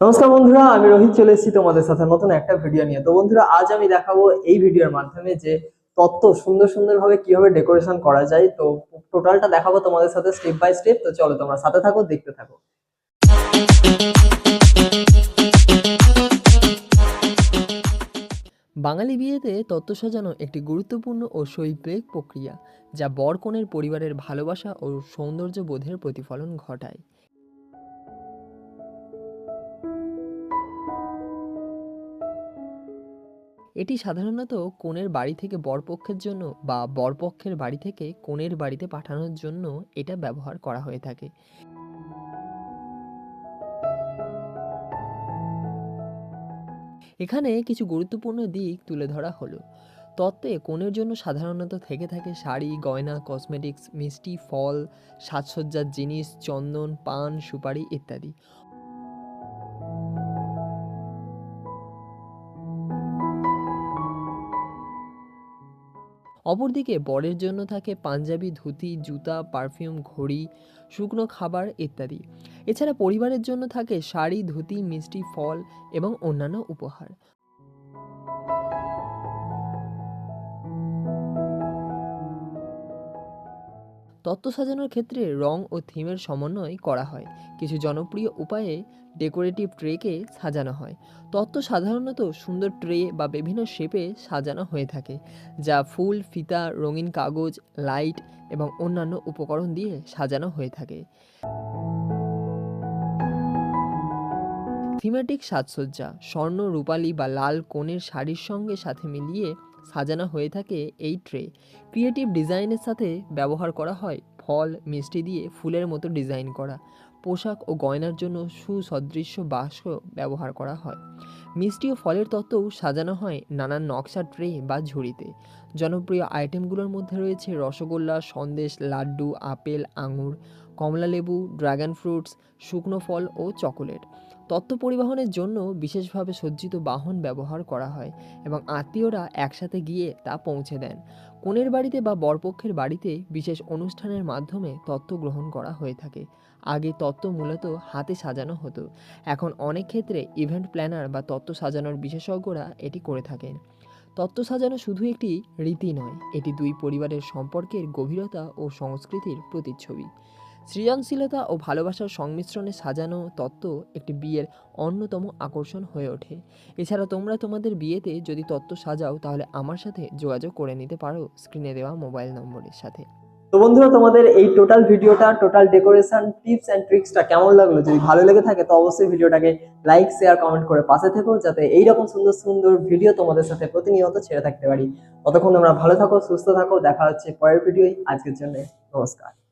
নমস্কার বন্ধুরা, আমি রোহিত চলে এসেছি তোমাদের সাথে নতুন একটা ভিডিও নিয়ে। তো বন্ধুরা, আজ আমি দেখাবো এই ভিডিওর মাধ্যমে যে তত্ত্ব সুন্দর সুন্দর ভাবে কীভাবে ডেকোরেশন করা যায়। তো টোটালটা দেখাবো তোমাদের সাথে স্টেপ বাই স্টেপ তো চলো তোমরা সাথে থাকো, দেখতে থাকো। বাঙালি বিয়েতে তত্ত্ব সাজানো একটি গুরুত্বপূর্ণ ও শৈল্পিক প্রক্রিয়া, যা বর কনের পরিবারের ভালোবাসা ও সৌন্দর্য বোধের প্রতিফলন ঘটায়। এটি সাধারণত কনের বাড়ি থেকে বরপক্ষের জন্য বা বরপক্ষের বাড়ি থেকে কনের বাড়িতে পাঠানোর জন্য এটা ব্যবহার করা হয়ে থাকে। এখানে কিছু গুরুত্বপূর্ণ দিক তুলে ধরা হলো। তত্ত্বে কনের জন্য সাধারণত থেকে থাকে শাড়ি, গয়না কসমেটিক্স মিষ্টি, ফল, সাজসজ্জার জিনিস, চন্দন, পান, সুপারি ইত্যাদি। অপরদিকে বরের জন্য থাকে পাঞ্জাবি, ধুতি, জুতা, পারফিউম, ঘড়ি, শুকনো খাবার ইত্যাদি। এছাড়া পরিবারের জন্য থাকে শাড়ি, ধুতি, মিষ্টি, ফল এবং অন্যান্য উপহার। তত্ত্ব সাজানোর ক্ষেত্রে রং ও থিমের সমন্বয় করা হয়। কিছু জনপ্রিয় উপায়ে ডেকোরেটিভ ট্রেকে সাজানো হয়। তত্ত্ব সাধারণত সুন্দর ট্রে বা বিভিন্ন শেপে সাজানো হয়ে থাকে, যা ফুল, ফিতা, রঙিন কাগজ, লাইট এবং অন্যান্য উপকরণ দিয়ে সাজানো হয়ে থাকে। থিমেটিক সাজসজ্জা, স্বর্ণ, রূপালী বা লাল কোণের শাড়ির সঙ্গে সাথে মিলিয়ে সাজানো হয়ে থাকে এই ট্রে। ক্রিয়েটিভ ডিজাইনের সাথে ব্যবহার করা হয় ফল, মিষ্টি দিয়ে ফুলের মতো ডিজাইন করা। পোশাক ও গয়নার জন্য সুসদৃশ্য বাক্স ব্যবহার করা হয়। মিষ্টি ও ফলের তত্ত্বও সাজানো হয় নানান নকশা ট্রে বা ঝুড়িতে। জনপ্রিয় আইটেমগুলোর মধ্যে রয়েছে রসগোল্লা, সন্দেশ, লাড্ডু, আপেল, আঙুর, কমলালেবু, ড্রাগন ফ্রুটস, শুকনো ফল ও চকোলেট। তত্ত্ব পরিবহনের জন্য বিশেষভাবে সজ্জিত বাহন ব্যবহার করা হয় এবং আত্মীয়রা একসাথে গিয়ে তা পৌঁছে দেন। কনের বাড়িতে বা বরপক্ষের বাড়িতে বিশেষ অনুষ্ঠানের মাধ্যমে তত্ত্ব গ্রহণ করা হয়ে থাকে। আগে তত্ত্ব মূলত হাতে সাজানো হতো। এখন অনেক ক্ষেত্রে ইভেন্ট প্ল্যানার বা তত্ত্ব সাজানোর বিশেষজ্ঞরা এটি করে থাকেন। তত্ত্ব সাজানো শুধু একটি রীতি নয়, এটি দুই পরিবারের সম্পর্কের গভীরতা ও সংস্কৃতির প্রতিচ্ছবি। সৃজনশীলতা ও ভালোবাসার সংমিশ্রণে সাজানো তত্ত্ব একটি বিয়ের অন্যতম আকর্ষণ হয়ে ওঠে। এছাড়া তোমরা তোমাদের বিয়েতে যদি তত্ত্ব সাজাও, তাহলে আমার সাথে যোগাযোগ করে নিতে পারো স্ক্রিনে দেওয়া মোবাইল নম্বরের সাথে। তো বন্ধুরা, তোমাদের এই টোটাল ভিডিওটা, টোটাল ডেকোরেশন, টিপস অ্যান্ড ট্রিক্সটা কেমন লাগল? যদি ভালো লেগে থাকে, তো অবশ্যই ভিডিওটাকে লাইক, শেয়ার, কমেন্ট করে পাশে থেকো, যাতে এইরকম সুন্দর সুন্দর ভিডিও তোমাদের সাথে প্রতিনিয়ত ছেড়ে থাকতে পারি। ততক্ষণ তোমরা ভালো থাকো, সুস্থ থাকো, দেখা হচ্ছে পরের ভিডিওই আজকের জন্য নমস্কার।